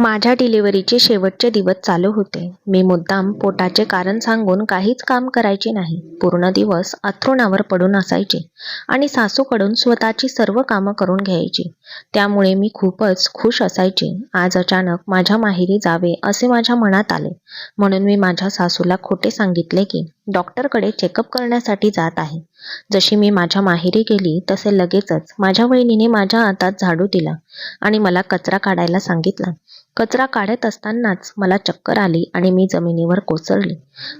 माझ्या डिलिव्हरीचे शेवटचे दिवस चालू होते. मी मुद्दाम पोटाचे कारण सांगून काहीच काम करायचे नाही. पूर्ण दिवस अथरुणावर पडून असायचे आणि सासूकडून स्वतःची सर्व कामं करून घ्यायची. त्यामुळे मी खूपच खुश असायचे. आज अचानक माझ्या माहेरी जावे असे माझ्या मनात आले. म्हणून मी माझ्या सासूला खोटे सांगितले की डॉक्टरकडे चेकअप करण्यासाठी जात आहे. जशी मी माझ्या माहेरी गेली तसे लगेचच माझ्या वहिनीने माझ्या हातात झाडू दिला आणि मला कचरा काढायला सांगितला. कचरा काढत असतानाच मला चक्कर आली आणि मी जमिनीवर कोसळली.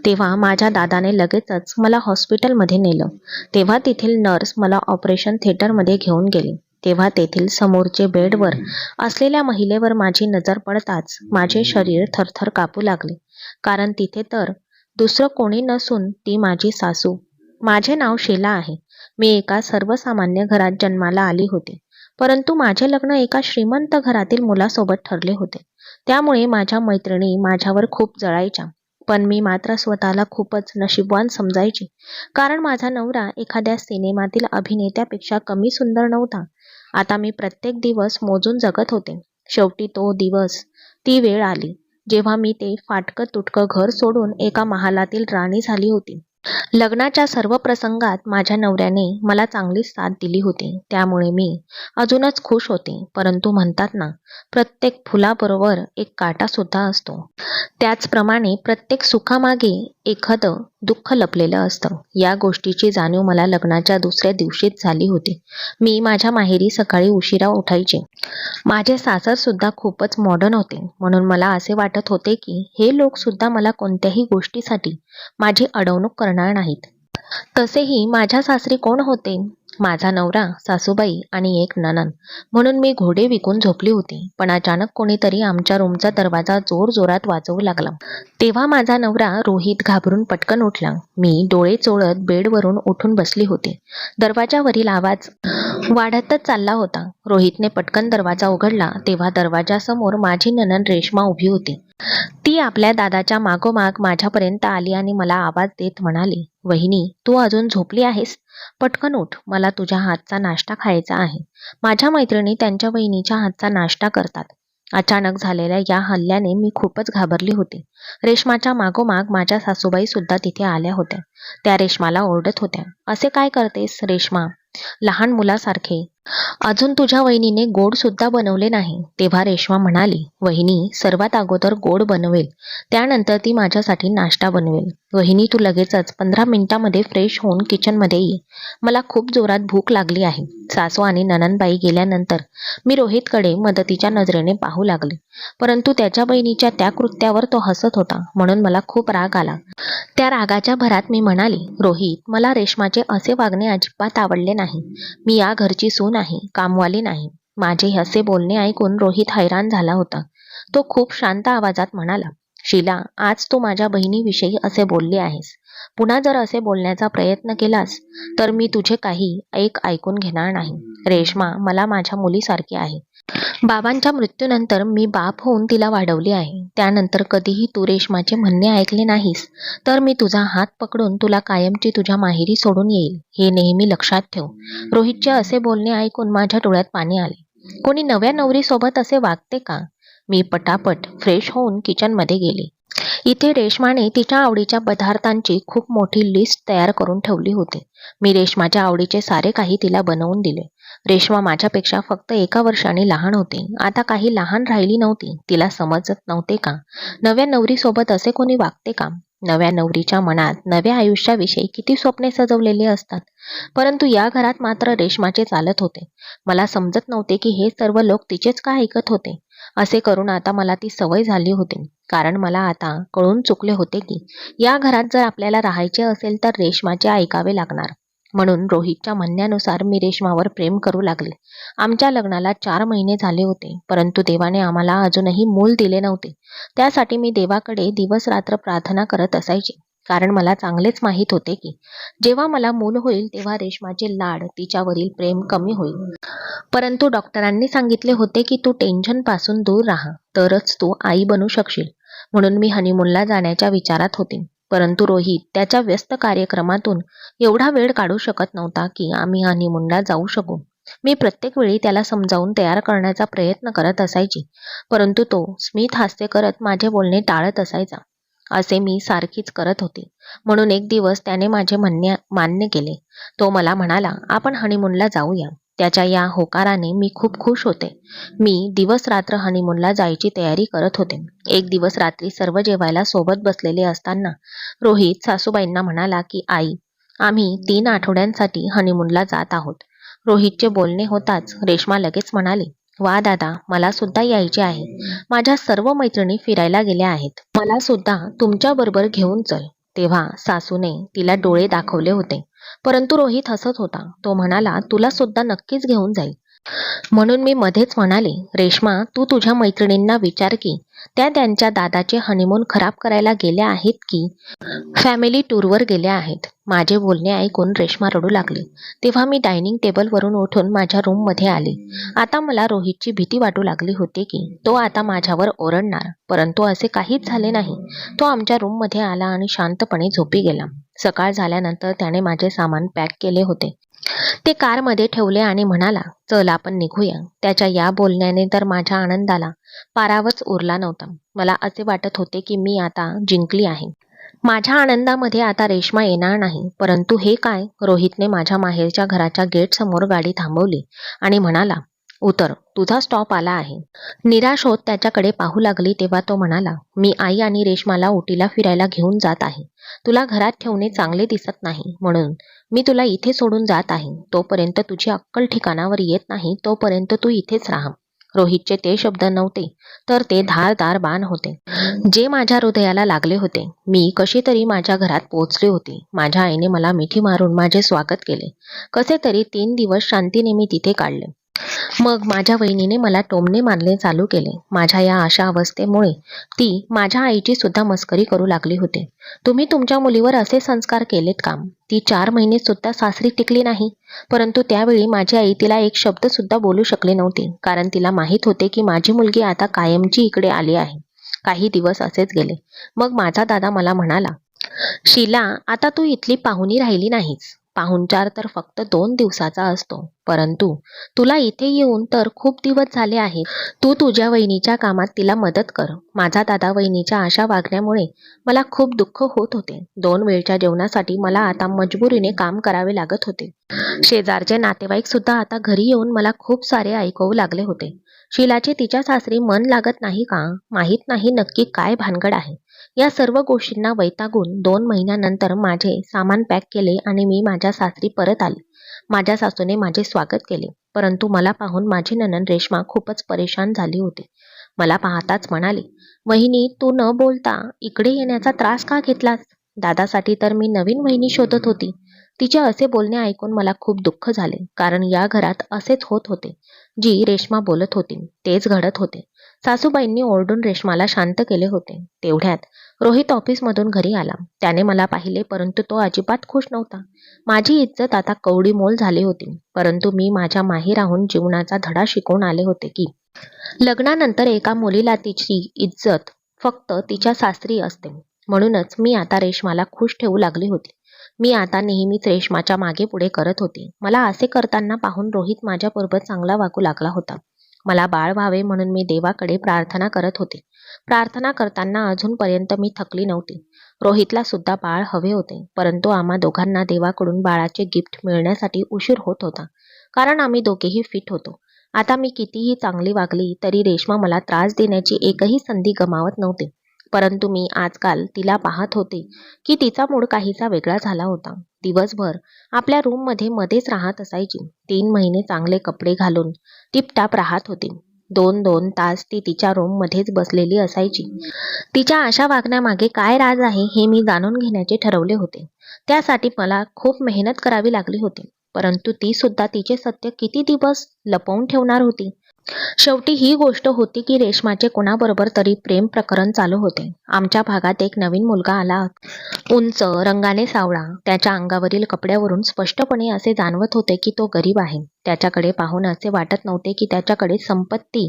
तेव्हा माझ्या दादाने लगेचच मला हॉस्पिटलमध्ये नेलं. तेव्हा तेथील नर्स मला ऑपरेशन थिएटरमध्ये घेऊन गेली. तेव्हा तेथील समोरचे बेडवर असलेल्या महिलेवर माझी नजर पडताच माझे शरीर थरथर कापू लागले. कारण तिथे तर दुसरं कोणी नसून ती माझी सासू माझे नाव शीला आहे. मी एका सर्वसामान्य घरात जन्माला आली होते. परंतु माझे लग्न एका श्रीमंत घरातील मुलासोबत ठरले होते. त्यामुळे माझ्या मैत्रिणी माझ्यावर खूप जळायच्या. पण मी मात्र स्वतःला खूपच नशीबवान समजायची. कारण माझा नवरा एखाद्या सिनेमातील अभिनेत्यापेक्षा कमी सुंदर नव्हता. आता मी प्रत्येक दिवस मोजून जगत होते. शेवटी तो दिवस ती वेळ आली जेव्हा मी ते फाटकं तुटकं घर सोडून एका महालातील राणी झाली होती. लग्नाच्या सर्व प्रसंगात माझ्या नवऱ्याने मला चांगलीच साथ दिली होती. त्यामुळे मी अजूनच खुश होते. परंतु म्हणतात ना प्रत्येक फुलाबरोबर एक काटा सुद्धा असतो. त्याचप्रमाणे प्रत्येक सुखामागे एखादं दुःख लपलेलं असतं. या गोष्टीची जाणीव मला लग्नाच्या दुसऱ्या दिवशीच झाली होती. मी माझ्या माहेरी सकाळी उशिरा उठायचे. माझे सासर सुद्धा खूपच मॉडर्न होते. म्हणून मला असे वाटत होते की हे लोक सुद्धा मला कोणत्याही गोष्टीसाठी माझी अडवणूक करणार नाहीत. तसेही माझ्या सासरी कोण होते? माझा नवरा सासूबाई आणि एक ननन म्हणून मी घोडे विकून झोपली होती पण अचानक कोणीतरी आमच्या रूमचा दरवाजा जोर जोरात वाजवू लागला. तेव्हा माझा नवरा रोहित घाबरून पटकन उठला. मी डोळे चोळत बेडवरून उठून बसली होते. दरवाजावरील आवाज वाढतच चालला होता. रोहितने पटकन दरवाजा उघडला. तेव्हा दरवाजासमोर माझी ननन रेश्मा उभी होती. ती आपल्या दादाच्या मागोमाग माझ्यापर्यंत आली आणि मला आवाज देत म्हणाली वहिनी तू अजून झोपली आहेस? पटकन उठ मला तुझ्या हातचा नाश्ता खायचा आहे. माझ्या मैत्रिणी त्यांच्या वहिनीच्या हातचा नाश्ता करतात. अचानक झालेल्या या हल्ल्याने मी खूपच घाबरली होती. रेशमाच्या मागोमाग माझ्या सासूबाई सुद्धा तिथे आल्या होत्या. त्या रेशमाला ओरडत होत्या. असे काय करतेस रेशमा? लहान मुलासारखे. अजून तुझ्या वहिनीने गोड सुद्धा बनवले नाही. तेव्हा रेश्मा म्हणाली वहिनी सर्वात अगोदर गोड बनवेल. त्यानंतर ती माझ्यासाठी नाश्ता बनवेल. वहिनी तू लगेचच पंधरा मिनिटामध्ये फ्रेश होऊन किचनमध्ये ये. मला खूप जोरात भूक लागली आहे. सासू आणि ननंदबाई गेल्यानंतर मी रोहितकडे मदतीच्या नजरेने पाहू लागले. परंतु त्याच्या बहिणीच्या त्या कृत्यावर तो हसत होता म्हणून मला खूप राग आला. त्या रागाच्या भरात मी म्हणाली रोहित मला रेशमाचे असे वागणे अजिबात आवडले नाही. मी या घरची सून आहे कामवाली नाही. माझे असे बोलणे ऐकून रोहित हैराण झाला होता. तो खूप शांत आवाजात म्हणाला शीला आज तू माझ्या बहिणीविषयी असे बोलले आहेस. पुन्हा जर असे बोलण्याचा प्रयत्न केलास तर मी तुझे काही ऐक ऐकून घेणार नाही. रेश्मा मला माझ्या मुलीसारखी आहे. बाबांच्या मृत्यूनंतर मी बाप होऊन तिला वाढवली आहे. त्यानंतर कधीही तू रेश्माचे म्हणणे ऐकले नाहीस तर मी तुझा हात पकडून तुला कायमची तुझ्या माहेरी सोडून येईल हे नेहमी लक्षात ठेव. रोहितचे असे बोलणे ऐकून माझ्या डोळ्यात पाणी आले. कोणी नव्या नवरीसोबत असे वागते का? मी पटापट फ्रेश होऊन किचनमध्ये गेले. इथे रेशमाने तिच्या आवडीच्या पदार्थांची खूप मोठी लिस्ट तयार करून ठेवली होती. मी रेशमाच्या आवडीचे सारे काही तिला बनवून दिले. रेश्मा माझ्यापेक्षा फक्त एका वर्षाने लहान होती. आता काही लहान राहिली नव्हती. तिला समजत नव्हते का? नव्या नवरीसोबत असे कोणी वागते का? नव्या नवरीच्या मनात नव्या आयुष्याविषयी किती स्वप्ने सजवलेली असतात. परंतु या घरात मात्र रेशमाचे चालत होते. मला समजत नव्हते की हे सर्व लोक तिचेच का ऐकत होते? असे करून आता मला ती सवय झाली होती. कारण मला आता कळून चुकले होते की या घरात जर आपल्याला राहायचे असेल तर रेशमाचे ऐकावे लागणार. म्हणून रोहितच्या म्हणण्यानुसार मी रेशमावर प्रेम करू लागले. आमच्या लग्नाला चार महिने झाले होते परंतु देवाने आम्हाला अजूनही मूल दिले नव्हते. त्यासाठी मी देवाकडे दिवस रात्र प्रार्थना करत असायची. कारण मला चांगलेच माहीत होते की जेव्हा मला मूल होईल तेव्हा रेशमाचे लाड तिच्यावरील प्रेम कमी होईल. परंतु डॉक्टरांनी सांगितले होते की तू टेन्शनपासून दूर राहा तरच तू आई बनू शकशील म्हणून मी हनीमूनला जाण्याच्या विचारात होते. परंतु रोहित त्याच्या व्यस्त कार्यक्रमातून एवढा वेळ काढू शकत नव्हता की आम्ही हनीमूनला जाऊ शकू. मी प्रत्येक वेळी त्याला समजावून तयार करण्याचा प्रयत्न करत असायची परंतु तो स्मित हास्य करत माझे बोलणे टाळत असायचा. असे मी सारखीच करत होते. म्हणून एक दिवस त्याने माझे म्हणणे मान्य केले. तो मला म्हणाला आपण हनीमूनला जाऊया. त्याच्या या होकाराने मी खूप खुश होते. मी दिवस रात्र हनीमूनला जायची तयारी करत होते. एक दिवस रात्री सर्व जेवायला सोबत बसलेले असताना रोहित सासूबाईंना म्हणाला की आई आम्ही तीन आठवड्यांसाठी हनीमूनला जात आहोत. रोहितचे बोलणे होताच रेश्मा लगेच म्हणाली वा दादा मला सुद्धा यायचे आहे. माझ्या सर्व मैत्रिणी फिरायला गेल्या आहेत. मला सुद्धा तुमच्या बरोबर घेऊन चल. तेव्हा सासूने तिला डोळे दाखवले होते. परंतु रोहित हसत होता. तो म्हणाला तुला सुद्धा नक्कीच घेऊन जाईल. म्हणून मी मध्येच म्हणाले रेश्मा तू तुझ्या मैत्रिणींना विचार की त्या त्यांच्या दादाचे हनीमून खराब करायला गेल्या आहेत की? फॅमिली टूरवर गेल्या आहेत. माझे बोलणे ऐकून रेश्मा रडू लागली. तेव्हा मी डायनिंग टेबलवरून उठून माझ्या रूममध्ये आले. आता मला रोहितची भीती वाटू लागली होती की तो आता माझ्यावर ओरडणार परंतु असे काहीच झाले नाही. तो आमच्या रूममध्ये आला आणि शांतपणे झोपी गेला. सकाळ झाल्यानंतर त्याने माझे सामान पॅक केले होते. ते कारमध्ये ठेवले आणि म्हणाला चल आपण निघूया. त्याच्या या बोलण्याने तर माझ्या आनंदाला पारावच उरला नव्हता. मला असे वाटत होते की मी आता जिंकली आहे. माझ्या आनंदामध्ये आता रेश्मा येणार नाही. परंतु हे काय? रोहितने माझ्या माहेरच्या घराच्या गेट समोर गाडी थांबवली आणि म्हणाला उतर तुझा स्टॉप आला आहे. निराश होत त्याच्याकडे पाहू लागली तेव्हा तो म्हणाला मी आई आणि रेश्माला ओटीला फिरायला घेऊन जात आहे. तुला घरात ठेवणे चांगले दिसत नाही. म्हणून मी तुला इथे सोडून जात आहे. तोपर्यंत तुझी अक्कल ठिकाणावर येत नाही. तोपर्यंत तू इथेच राहा. रोहितचे ते शब्द नव्हते तर ते धारदार बाण होते. जे माझ्या हृदयाला लागले होते मी कशी तरी माझ्या घरात पोहोचले होते. माझ्या आईने मला मिठी मारून माझे स्वागत केले. कसे तरी तीन दिवस शांतीने मी तिथे काढले. मग माझ्या वहिनीने मला टोमणे मारले चालू केले. माझ्या या अशा अवस्थेमुळे ती माझ्या आईची सुद्धा मस्करी करू लागली होती. तुम्ही तुमच्या मुलीवर असे संस्कार केलेत काम ती चार महिने सुद्धा सासरी टिकली नाही. परंतु त्यावेळी माझी आई तिला एक शब्द सुद्धा बोलू शकले नव्हते. कारण तिला माहीत होते की माझी मुलगी आता कायमची इकडे आली आहे. काही दिवस असेच गेले. मग माझा दादा मला म्हणाला शीला आता तू इथली पाहुणी राहिली नाहीस. पाहुणचार तर फक्त दोन दिवसाचा असतो. परंतु तुला इथे येऊन तर खूप दिवस झाले आहे तू तुझ्या वहिनीच्या कामात तिला मदत कर. माझा दादा वहिनीच्या अशा वागण्यामुळे मला खूप दुःख होत होते. दोन वेळच्या जेवणासाठी मला आता मजबुरीने काम करावे लागत होते. शेजारचे नातेवाईक सुद्धा आता घरी येऊन मला खूप सारे ऐकवू लागले होते. शिलाचे तिच्या सासरी मन लागत नाही का? माहीत नाही नक्की काय भानगड आहे. या सर्व गोष्टींना वैतागून दोन महिन्यानंतर माझे सामान पॅक केले आणि मी माझ्या सासरी परत आले. माझ्या सासूने माझे स्वागत केले परंतु मला पाहून माझी ननन रेश्मा खूपच परेशान झाली होती. मला पाहताच म्हणाली वहिनी तू न बोलता इकडे येण्याचा त्रास का घेतलास? दादासाठी तर मी नवीन वहिनी शोधत होती. तिचे असे बोलणे ऐकून मला खूप दुःख झाले कारण या घरात असेच होत होते जी रेश्मा बोलत होती तेच घडत होते. सासूबाईंनी ओरडून रेश्माला शांत केले होते. तेवढ्यात रोहित ऑफिसमधून घरी आला. त्याने मला पाहिले परंतु तो अजिबात खुश नव्हता. माझी इज्जत आता कवडी मोल झाली होती परंतु मी माझ्या माही राहून जीवनाचा धडा शिकवून आले होते की लग्नानंतर एका मुलीला तिची इज्जत फक्त तिच्या सासरी असते. म्हणूनच मी आता रेश्माला खुश ठेवू लागली होती. मी आता नेहमीच रेश्माच्या मागे पुढे करत होते. मला असे करताना पाहून रोहित माझ्याबरोबर चांगला वागू लागला होता. मला बाळ व्हावे म्हणून मी देवाकडे प्रार्थना करत होते. प्रार्थना करताना अजूनपर्यंत मी थकली नव्हती. रोहितला सुद्धा बाळ हवे होते परंतु आम्हा दोघांना देवाकडून बाळाचे गिफ्ट मिळण्यासाठी उशीर होत होता कारण आम्ही दोघेही फिट होतो. आता मी कितीही चांगली वागली तरी रेश्मा मला त्रास देण्याची एकही संधी गमावत नव्हते. परंतु मी आजकाल तिला पाहत होते की तिचा मूड काहीसा वेगळा झाला होता. दिवसभर आपल्या रूममध्ये मध्येच राहत असायची. तीन महिने चांगले कपडे घालून टिपटाप राहत होती. दोन दोन तास ती तिच्या रूममध्येच बसलेली असायची. तिच्या अशा वागण्यामागे काय राज आहे हे मी जाणून घेण्याचे ठरवले होते. त्यासाठी मला खूप मेहनत करावी लागली होती. परंतु ती सुद्धा तिचे सत्य किती दिवस लपवून ठेवणार होती? शेवटी ही गोष्ट होती की रेशमाचे कोणाबरोबर तरी प्रेम प्रकरण चालू होते. आमच्या भागात एक नवीन मुलगा आला. उंच रंगाने सावळा त्याच्या अंगावरील कपड्यावरून स्पष्टपणे असे जाणवत होते की तो गरीब आहे. त्याच्याकडे पाहून असे वाटत नव्हते की त्याच्याकडे संपत्ती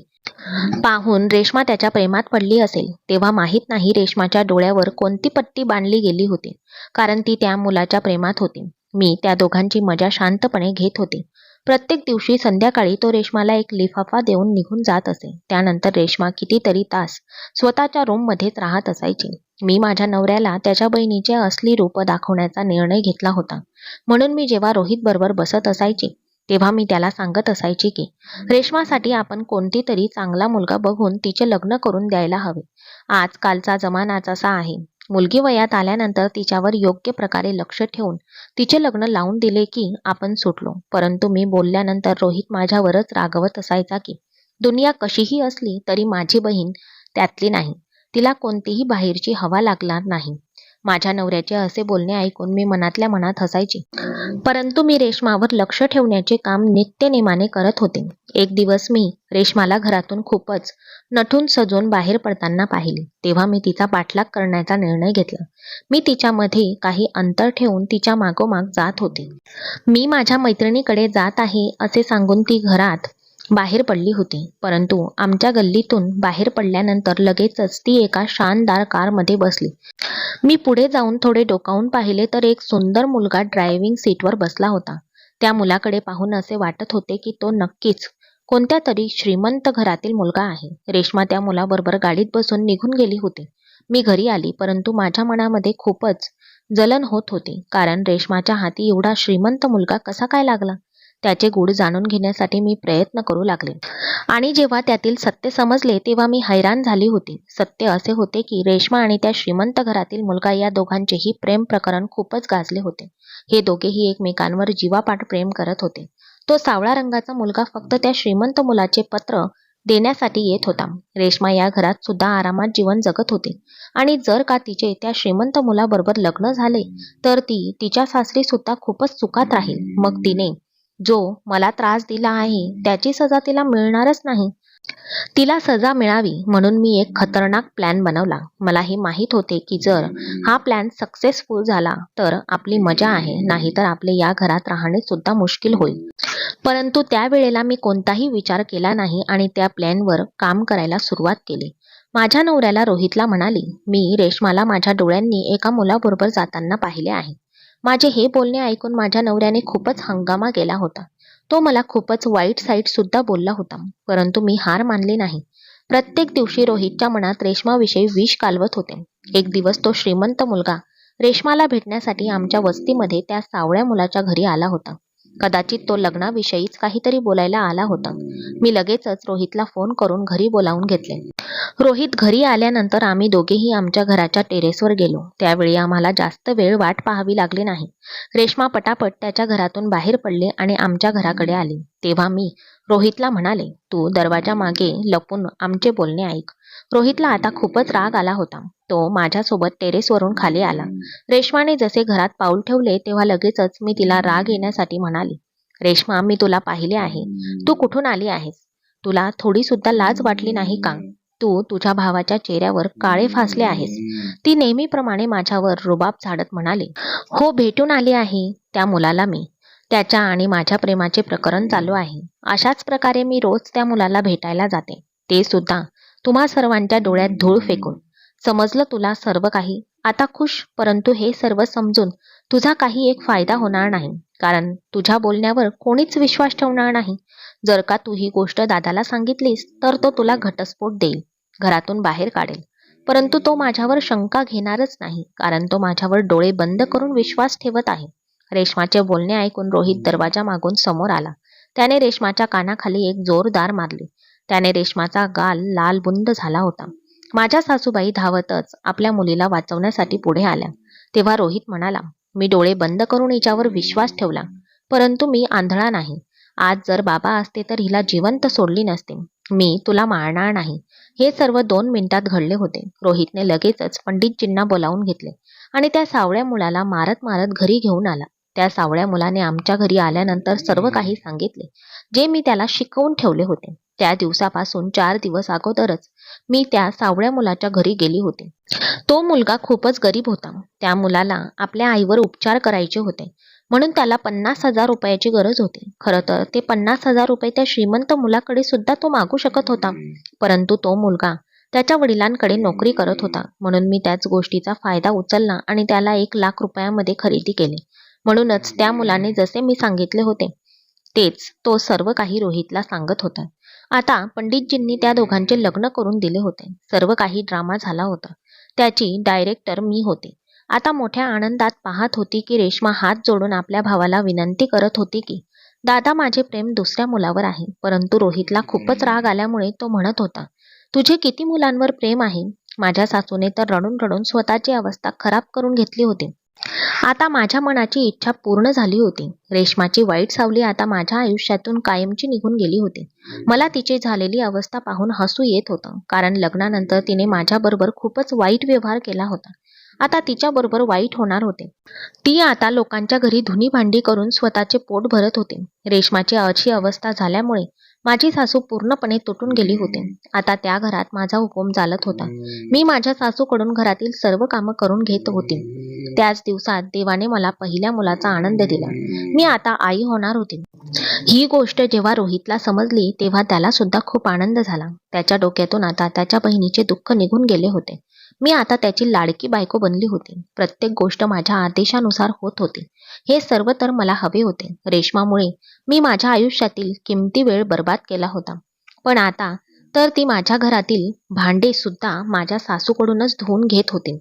पाहून रेश्मा त्याच्या प्रेमात पडली असेल. तेव्हा माहीत नाही रेश्माच्या डोळ्यावर कोणती पट्टी बांधली गेली होती कारण ती त्या मुलाच्या प्रेमात होती. मी त्या दोघांची मजा शांतपणे घेत होते. प्रत्येक दिवशी संध्याकाळी तो रेश्माला एक लिफाफा देऊन निघून जात असे. त्यानंतर रेश्मा कितीतरी तास स्वतःच्या रूममध्येच राहत असायची. मी माझ्या नवऱ्याला त्याच्या बहिणीचे असली रूप दाखवण्याचा निर्णय घेतला होता. म्हणून मी जेव्हा रोहित बरोबर बसत असायची तेव्हा मी त्याला सांगत असायची की रेश्मासाठी आपण कोणती तरी चांगला मुलगा बघून तिचे लग्न करून द्यायला हवे. आजकालचा जमानाच असा आहे. मुलगी वयात आल्यानंतर तिच्यावर योग्य प्रकारे लक्ष ठेवून तिचे लग्न लावून दिले की आपण सुटलो. परंतु मी बोलल्यानंतर रोहित माझ्यावरच रागवत असायचा की दुनिया कशीही असली तरी माझी बहीण त्यातली नाही. तिला कोणतीही बाहेरची हवा लागणार नाही. माझ्या नवऱ्याचे असे बोलणे ऐकून मी मनातल्या मनात हसायची. परंतु मी रेश्मावर लक्ष ठेवण्याचे काम नित्यनेमाने करत होते. एक दिवस मी रेश्माला घरातून खूपच नटून सजून बाहेर पडताना पाहिली. तेव्हा मी तिचा पाठलाग करण्याचा निर्णय घेतला. मी तिच्यामध्ये काही अंतर ठेवून तिच्या मागोमाग जात होते. मी माझ्या मैत्रिणीकडे जात आहे असे सांगून ती घरात बाहेर पडली होती. परंतु आमच्या गल्लीतून बाहेर पडल्यानंतर लगेचच ती एका शानदार कारमध्ये बसली. मी पुढे जाऊन थोडे डोकावून पाहिले तर एक सुंदर मुलगा ड्रायव्हिंग सीटवर बसला होता. त्या मुलाकडे पाहून असे वाटत होते की तो नक्कीच कोणत्या तरी श्रीमंत घरातील मुलगा आहे. रेश्मा त्या मुलाबरोबर गाडीत बसून निघून गेली होती. मी घरी आली परंतु माझ्या मनामध्ये खूपच जलन होत होती कारण रेश्माच्या हाती एवढा श्रीमंत मुलगा कसा काय लागला? त्याचे गुढ जाणून घेण्यासाठी मी प्रयत्न करू लागले. आणि जेव्हा त्यातील सत्य समजले तेव्हा मी हैराण झाली होती. सत्य असे होते की रेश्मा आणि त्या श्रीमंत घरातील मुलगा या दोघांचेही प्रेम प्रकरण खूपच गाजले होते. हे दोघेही एकमेकांवर जीवापाठ प्रेम करत होते. तो सावळा रंगाचा मुलगा फक्त त्या श्रीमंत मुलाचे पत्र देण्यासाठी येत होता. रेश्मा या घरात सुद्धा आरामात जीवन जगत होती. आणि जर का तिचे त्या श्रीमंत मुलाबरोबर लग्न झाले तर ती तिच्या सासरी सुद्धा खूपच सुखात राहील. मग तिने जो मला त्रास दिला आहे त्याची सजा तिला मिळणारच नाही. तिला सजा मिळावी म्हणून मी एक खतरनाक प्लॅन बनवला. मला हे माहीत होते की जर हा प्लॅन सक्सेसफुल झाला तर आपली मजा आहे नाहीतर आपले या घरात राहणे सुद्धा मुश्किल होईल. परंतु त्यावेळेला मी कोणताही विचार केला नाही आणि त्या प्लॅनवर काम करायला सुरुवात केली. माझ्या नवऱ्याला रोहितला म्हणाली मी रेशमाला माझ्या डोळ्यांनी एका मुलाबरोबर जाताना पाहिले आहे. माझे हे बोलणे ऐकून माझ्या नवऱ्याने खूपच हंगामा केला होता. तो मला खूपच वाईट साईट सुद्धा बोलला होता परंतु मी हार मानली नाही. प्रत्येक दिवशी रोहितच्या मनात रेशमाविषयी विष कालवत होते. एक दिवस तो श्रीमंत मुलगा रेशमाला भेटण्यासाठी आमच्या वस्तीमध्ये त्या सावळ्या मुलाच्या घरी आला होता. कदाचित तो लग्नाविषयीच काहीतरी बोलायला आला होता. मी लगेचच रोहितला फोन करून घरी बोलावून घेतले. रोहित घरी आल्यानंतर आम्ही दोघेही आमच्या घराच्या टेरेसवर गेलो. त्यावेळी आम्हाला जास्त वेळ वाट पाहावी लागली नाही. रेश्मा पटापट त्याच्या घरातून बाहेर पडले आणि आमच्या घराकडे आली. तेव्हा मी रोहितला म्हणाले तू दरवाजा मागे लपून आमचे बोलणे ऐक. रोहितला आता खूपच राग आला होता. तो माझ्यासोबत टेरेसवरून खाली आला. रेश्माने जसे घरात पाऊल ठेवले तेव्हा लगेचच मी तिला राग येण्यासाठी म्हणाली रेश्मा मी तुला पाहिले आहे. तू कुठून आली आहेस? तुला थोडी सुद्धा लाज वाटली नाही का? तू तुझ्या भावाच्या चेहऱ्यावर काळे फासले आहेस. ती नेहमीप्रमाणे माझ्यावर रुबाब झाडत म्हणाली हो भेटून आली आहे त्या मुलाला मी. त्याच्या आणि माझ्या प्रेमाचे प्रकरण चालू आहे. अशाच प्रकारे मी रोज त्या मुलाला भेटायला जाते. ते सुद्धा तुम्हा सर्वांच्या डोळ्यात धूळ फेकून. समजलं तुला सर्व काही? आता खुश परंतु हे सर्व समजून तुझा काही एक फायदा होणार नाही. कारण तुझ्या बोलण्यावर कोणीच विश्वास ठेवणार नाही. जर का तू ही गोष्ट दादाला सांगितलीस तर तो तुला घटस्फोट देईल घरातून बाहेर काढेल. परंतु तो माझ्यावर शंका घेणारच नाही कारण तो माझ्यावर डोळे बंद करून विश्वास ठेवत आहे. रेशमाचे बोलणे ऐकून रोहित दरवाजा मागून समोर आला. त्याने रेशमाच्या कानाखाली एक जोरदार मारले. त्याने रेशमाचा गाल लाल बुंद झाला होता. माझ्या सासूबाई धावतच आपल्या मुलीला वाचवण्यासाठी पुढे आल्या. तेव्हा रोहित म्हणाला मी डोळे बंद करून हिच्यावर विश्वास ठेवला परंतु मी आंधळा नाही. आज जर बाबा असते तर हिला जिवंत सोडली नसते. मी तुला मारणार नाही. हे सर्व दोन मिनिटात घडले होते. रोहितने लगेचच पंडितजींना बोलावून घेतले आणि त्या सावळ्या मुलाला मारत मारत घरी घेऊन आला. त्या सावळ्या मुलाने आमच्या घरी आल्यानंतर सर्व काही सांगितले जे मी त्याला शिकवून ठेवले होते. त्या दिवसापासून चार दिवस अगोदरच मी त्या सावळ्या मुलाच्या घरी गेली होती. तो मुलगा खूपच गरीब होता. त्या मुलाला आपल्या आईवर उपचार करायचे होते. म्हणून त्याला पन्नास हजार रुपयाची गरज होती. खरं तर ते पन्नास हजार रुपये त्या श्रीमंत मुलाकडे सुद्धा तो मागू शकत होता. परंतु तो मुलगा त्याच्या वडिलांकडे नोकरी करत होता. म्हणून मी त्याच गोष्टीचा फायदा उचलला आणि त्याला एक लाख रुपयामध्ये खरेदी केले. म्हणूनच त्या मुलाने जसे मी सांगितले होते तेच तो सर्व काही रोहितला सांगत होता. आता पंडितजींनी त्या दोघांचे लग्न करून दिले होते. सर्व काही ड्रामा झाला होता. त्याची डायरेक्टर मी होते. आता मोठ्या आनंदात पाहत होती की रेश्मा हात जोडून आपल्या भावाला विनंती करत होती की दादा माझे प्रेम दुसऱ्या मुलावर आहे. परंतु रोहितला खूपच राग आल्यामुळे तो म्हणत होता तुझे किती मुलांवर प्रेम आहे? माझ्या सासूने तर रडून रडून स्वतःची अवस्था खराब करून घेतली होती. आता माझ्या मनाची इच्छा पूर्ण झाली होती. रेशमाची वाईट सावली आता माझ्या आयुष्यातून कायमची निघून गेली होती. मला तिची झालेली अवस्था पाहून हसू येत होतं कारण लग्नानंतर तिने माझ्याबरोबर खूपच वाईट व्यवहार केला होता. आता तिच्याबरोबर वाईट होणार होते. ती आता लोकांच्या घरी धुनी भांडी करून स्वतःचे पोट भरत होते. रेशमाची अशी अवस्था झाल्यामुळे माझी सासू पूर्णपणे तुटून गेली होती. आता त्या घरात माझा हुकूम चालत होता. मी माझ्या सासूकडून घरातील सर्व कामं करून घेत होती. त्याच दिवसात देवाने मला पहिल्या मुलाचा आनंद दिला. मी आता आई होणार होती. ही गोष्ट जेव्हा रोहितला समजली तेव्हा त्याला सुद्धा खूप आनंद झाला. त्याच्या डोक्यातून आता त्याच्या बहिणीचे दुःख निघून गेले होते. मी आता त्याची लाडकी बायको बनली होती. प्रत्येक गोष्ट माझ्या आदेशानुसार होत होती. हे सर्व तर मला हवे होते. रेशमामुळे मी माझ्या आयुष्यातील किमती वेळ बर्बाद केला होता. पण आता तर ती माझ्या घरातील भांडे सुद्धा माझ्या सासूकडूनच धुवून घेत होती.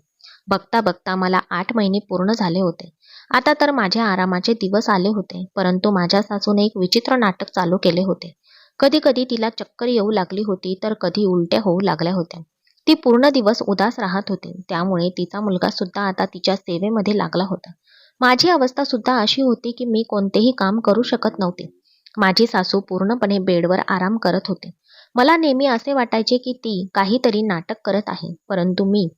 बघता बघता मला आठ महिने पूर्ण झाले होते. आता तर माझ्या आरामाचे दिवस आले होते. परंतु माझ्या सासूने एक विचित्र नाटक चालू केले होते. कधी कधी तिला चक्कर येऊ लागली होती तर कधी उलट्या होऊ लागल्या होत्या. ती पूर्ण दिवस उदास राहत होती. त्यामुळे तिचा मुलगा सुद्धा आता तिच्या सेवेमध्ये लागला होता. माझी अवस्था सुद्धा अशी होती की मी कोणतेही काम करू शकत नव्हते. माझी सासू पूर्णपणे बेडवर आराम करत होते. मला नेहमी असे वाटायचे की ती काहीतरी नाटक करत आहे. परंतु मी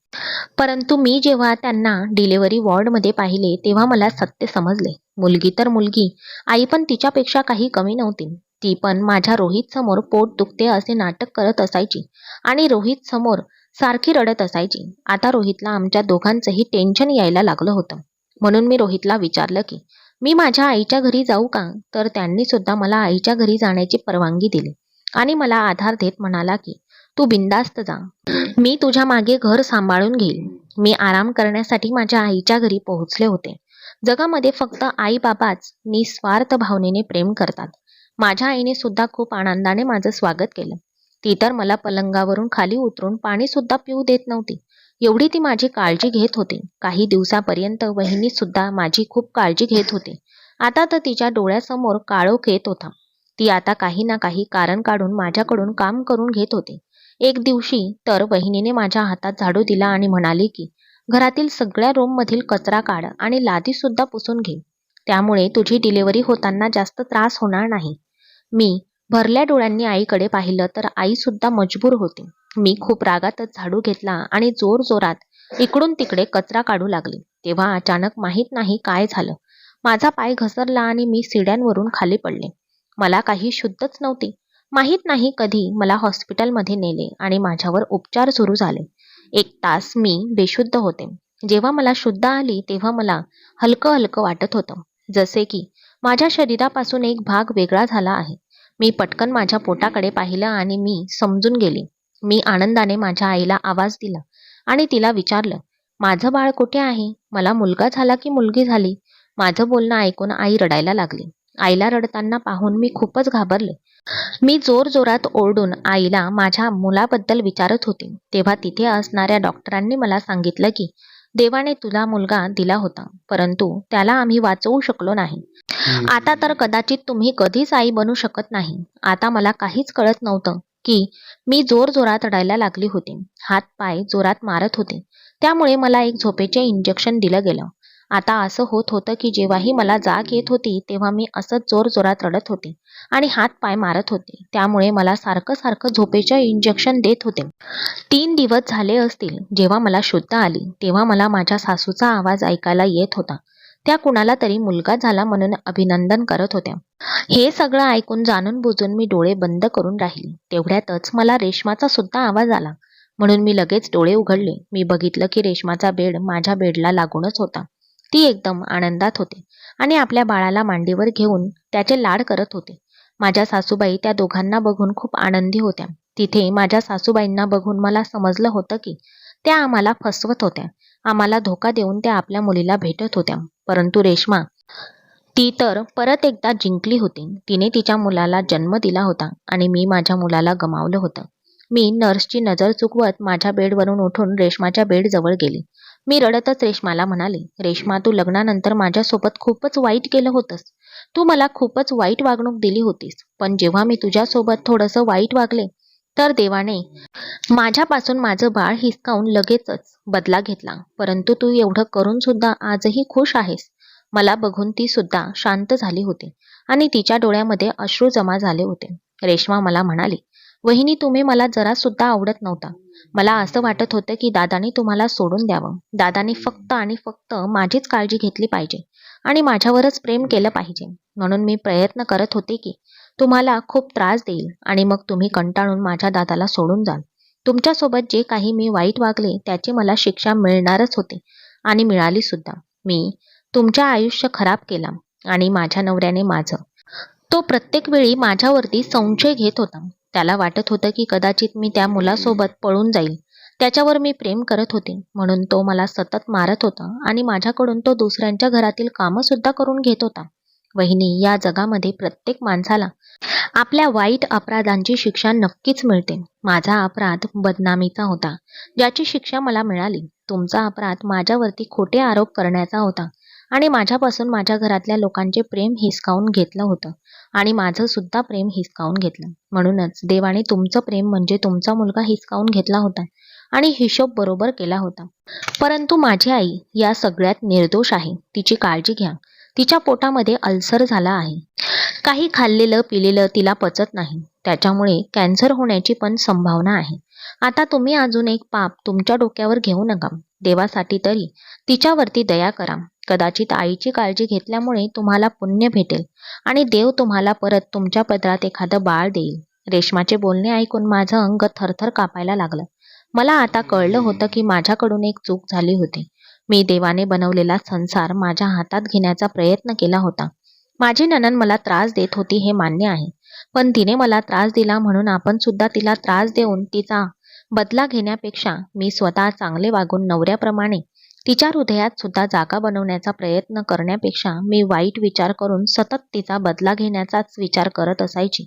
परंतु मी जेव्हा त्यांना डिलिव्हरी वॉर्डमध्ये पाहिले तेव्हा मला सत्य समजले. मुलगी तर मुलगी आई पण तिच्यापेक्षा काही कमी नव्हती. ती पण माझ्या रोहित समोर पोट दुखते असे नाटक करत असायची. आणि रोहित समोर सारखी रडत असायची. आता रोहितला आमच्या दोघांचंही टेन्शन यायला लागलं होतं. म्हणून मी रोहितला विचारलं की मी माझ्या आईच्या घरी जाऊ का? तर त्यांनी सुद्धा मला आईच्या घरी जाण्याची परवानगी दिली. आणि मला आधार देत म्हणाला की तू बिंदास्त जा. मी तुझ्या मागे घर सांभाळून घेईल. मी आराम करण्यासाठी माझ्या आईच्या घरी पोहोचले होते. जगामध्ये फक्त आई बाबाच निस्वार्थ भावनेने प्रेम करतात. माझ्या आईने सुद्धा खूप आनंदाने माझं स्वागत केलं. ती तर मला पलंगावरून खाली उतरून पाणी सुद्धा पिऊ देत नव्हती. एवढी ती माझी काळजी घेत होती. काही दिवसापर्यंत वहिनी सुद्धा माझी खूप काळजी घेत होती. आता तर तिच्या डोळ्यासमोर काळोख येत होता. ती आता काही ना काही कारण काढून माझ्याकडून काम करून घेत होती. एक दिवशी तर वहिनीने माझ्या हातात झाडू दिला आणि म्हणाली की घरातील सगळ्या रूममधील कचरा काढ आणि लादी सुद्धा पुसून घे. त्यामुळे तुझी डिलिव्हरी होताना जास्त त्रास होणार नाही. मी भरल्या डोळ्यांनी आईकडे पाहिलं तर आई सुद्धा मजबूर होती. मी खूप रागातच झाडू घेतला आणि जोर जोरात इकडून तिकडे कचरा काढू लागले. तेव्हा अचानक माहीत नाही काय झालं. माझा पाय घसरला आणि मी सिड्यांवरून खाली पडले. मला काही शुद्धच नव्हती. माहीत नाही कधी मला हॉस्पिटलमध्ये नेले आणि माझ्यावर उपचार सुरू झाले. एक तास मी बेशुद्ध होते. जेव्हा मला शुद्ध आली तेव्हा मला हलकं हलकं वाटत होतं. जसे की माझ्या शरीरापासून एक भाग वेगळा झाला आहे. मी पटकन माझ्या पोटाकडे पाहिलं आणि मी समजून गेले. मी आनंदाने माझ्या आईला आवाज दिला आणि तिला विचारलं माझं बाळ कुठे आहे? मला मुलगा झाला की मुलगी झाली? माझं बोलणं ऐकून आई रडायला लागली. आईला रडताना पाहून मी खूपच घाबरले. मी जोर जोरात ओरडून आईला माझ्या मुलाबद्दल विचारत होते. तेव्हा तिथे असणाऱ्या डॉक्टरांनी मला सांगितलं की देवाने तुला मुलगा दिला होता परंतु त्याला आम्ही वाचवू शकलो नाही. आता तर कदाचित तुम्ही कधीच आई बनू शकत नाही. आता मला काहीच कळत नव्हतं की मी जोर जोरात रडायला लागली होती. हात पाय जोरात मारत होते. त्यामुळे मला एक झोपेचे इंजेक्शन दिलं गेलं. आता असं होत होतं की जेव्हाही मला जाग येत होती तेव्हा मी असंच जोर जोरात रडत होते आणि हात पाय मारत होते. त्यामुळे मला सारखं सारखं झोपेचं इंजेक्शन देत होते. तीन दिवस झाले असतील जेव्हा मला शुद्ध आली तेव्हा मला माझ्या सासूचा आवाज ऐकायला येत होता. त्या कुणाला तरी मुलगा झाला म्हणून अभिनंदन करत होत्या. हे सगळं ऐकून जाणून बुजून मी डोळे बंद करून राहिली. तेवढ्यातच मला रेशमाचा सुद्धा आवाज आला. म्हणून मी लगेच डोळे उघडले. मी बघितलं की रेशमाचा बेड माझ्या बेडला लागूनच होता. ती एकदम आनंदात होते आणि आपल्या बाळाला मांडीवर घेऊन त्याचे लाड करत होते. माझ्या सासूबाई त्या दोघांना बघून खूप आनंदी होत्या. तिथे माझ्या सासूबाईंना बघून मला समजलं होतं की त्या आम्हाला फसवत होत्या. आम्हाला धोका देऊन त्या आपल्या मुलीला भेटत होत्या. परंतु रेश्मा ती तर परत एकदा जिंकली होती. तिने तिच्या मुलाला जन्म दिला होता आणि मी माझ्या मुलाला गमावलं होतं. मी नर्सची नजर चुकवत माझ्या बेडवरून उठून रेशमाच्या बेडजवळ गेली. मी रडतच रेशमाला म्हणाले रेशमा तू लग्नानंतर माझ्यासोबत खूपच वाईट केलं होतंस. तू मला खूपच वाईट वागणूक दिली होतीस. पण जेव्हा मी तुझ्यासोबत थोडंसं वाईट वागले तर देवाने माझ्यापासून माझं बाळ हिसकावून लगेचच बदला घेतला. परंतु तू एवढं करून सुद्धा आजही खुश आहेस. मला बघून ती सुद्धा शांत झाली होती आणि तिच्या डोळ्यामध्ये अश्रू जमा झाले होते. रेश्मा मला म्हणाली वहिनी तुम्ही मला जरा सुद्धा आवडत नव्हता. मला असं वाटत होतं की दादानी तुम्हाला सोडून द्यावं. दादानी फक्त आणि फक्त माझीच काळजी घेतली पाहिजे आणि माझ्यावरच प्रेम केलं पाहिजे. म्हणून मी प्रयत्न करत होते की तुम्हाला खूप त्रास देईल आणि मग तुम्ही कंटाळून माझ्या दादाला सोडून जाल. तुमच्यासोबत जे काही मी वाईट वागले त्याची मला शिक्षा मिळणारच होती आणि मिळाली सुद्धा. मी तुमच्या आयुष्य खराब केला आणि माझ्या नवऱ्याने माझं. तो प्रत्येक वेळी माझ्यावरती संशय घेत होता. त्याला वाटत होतं की कदाचित मी त्या मुलासोबत पळून जाईल. त्याच्यावर मी प्रेम करत होते. म्हणून तो मला सतत मारत होता आणि माझ्याकडून तो दुसऱ्यांच्या घरातील कामं सुद्धा करून घेत होता. वहिनी या जगामध्ये प्रत्येक माणसाला आपल्या वाईट अपराधांची शिक्षा नक्कीच मिळते. माझा अपराध बदनामीचा होता. ज्याची शिक्षा मला मिळाली. तुमचा अपराध माझ्यावरती खोटे आरोप करण्याचा होता. आणि माझ्यापासून माझ्या घरातल्या लोकांचे प्रेम हिसकावून घेतलं होतं. आणि माझं सुद्धा प्रेम हिसकावून घेतलं. म्हणूनच देवाने तुमचं प्रेम म्हणजे तुमचा मुलगा हिसकावून घेतला होता आणि हिशोब बरोबर केला होता. परंतु माझी आई या सगळ्यात निर्दोष आहे. तिची काळजी घ्या. तिच्या पोटामध्ये अल्सर झाला आहे. काही खाल्लेलं पिलेलं तिला पचत नाही. त्याच्यामुळे कॅन्सर होण्याची पण संभावना आहे. आता तुम्ही अजून एक पाप तुमच्या डोक्यावर घेऊ नका. देवासाठी तरी तिच्यावरती दया करा. कदाचित आईची काळजी घेतल्यामुळे तुम्हाला पुण्य भेटेल आणि देव तुम्हाला परत तुमच्या पदरात एखादं बाळ देईल. रेशमाचे बोलणे ऐकून माझं अंग थरथर कापायला लागलं. मला आता कळलं होतं की माझ्याकडून एक चूक झाली होती. मी देवाने बनवलेला संसार माझ्या हातात घेण्याचा प्रयत्न केला होता. माझी ननन मला त्रास देत होती हे मान्य आहे. पण तिने मला त्रास दिला म्हणून आपण सुद्धा तिला त्रास देऊन तिचा बदला घेण्यापेक्षा मी स्वतः चांगले वागून नवऱ्याप्रमाणे तिच्या हृदयात सुद्धा जागा बनवण्याचा प्रयत्न करण्यापेक्षा मी वाईट विचार करून सतत तिचा बदला घेण्याचाच विचार करत असायची.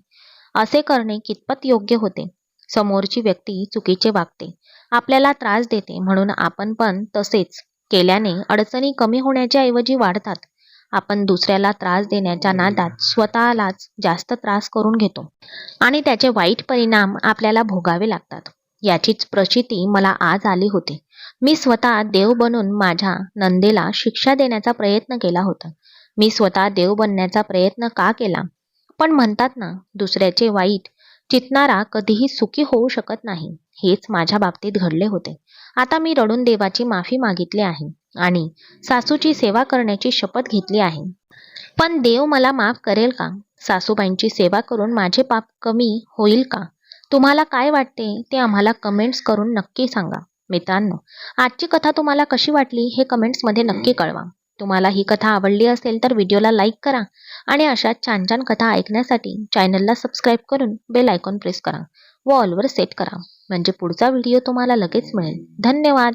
असे करणे कितपत योग्य होते? समोरची व्यक्ती चुकीचे वागते. आपल्याला त्रास देते म्हणून आपण पण तसेच केल्याने अडचणी कमी होण्याच्या ऐवजी वाढतात. आपण दुसऱ्याला त्रास देण्याच्या नादात स्वतःलाच जास्त त्रास करून घेतो आणि त्याचे वाईट परिणाम आपल्याला भोगावे लागतात. याचीच प्रचिती मला आज आली होती. मी स्वतः देव बनून माझ्या नंदेला शिक्षा देण्याचा प्रयत्न केला होता. मी स्वतः देव बनण्याचा प्रयत्न का केला? पण म्हणतात ना दुसऱ्याचे वाईट चितणारा कधीही सुखी होऊ शकत नाही हेच माझ्या बाबतीत घडले होते. आता मी रडून देवाची माफी मागितली आहे आणि सासूची सेवा करण्याची शपथ घेतली आहे. पण देव मला माफ करेल का? सासूबाईंची सेवा करून माझे पाप कमी होईल का? तुम्हाला काय वाटते ते आम्हाला कमेंट्स करून नक्की सांगा. मित्रांनो आजची कथा तुम्हाला कशी वाटली हे कमेंट्समध्ये नक्की कळवा. तुम्हाला ही कथा आवडली असेल तर व्हिडिओला लाईक करा आणि अशा छान छान कथा ऐकण्यासाठी चॅनलला सबस्क्राईब करून बेल आयकॉन प्रेस करा व ऑलवर सेट करा. म्हणजे पुढचा व्हिडिओ तुम्हाला लगेच मिळेल. धन्यवाद!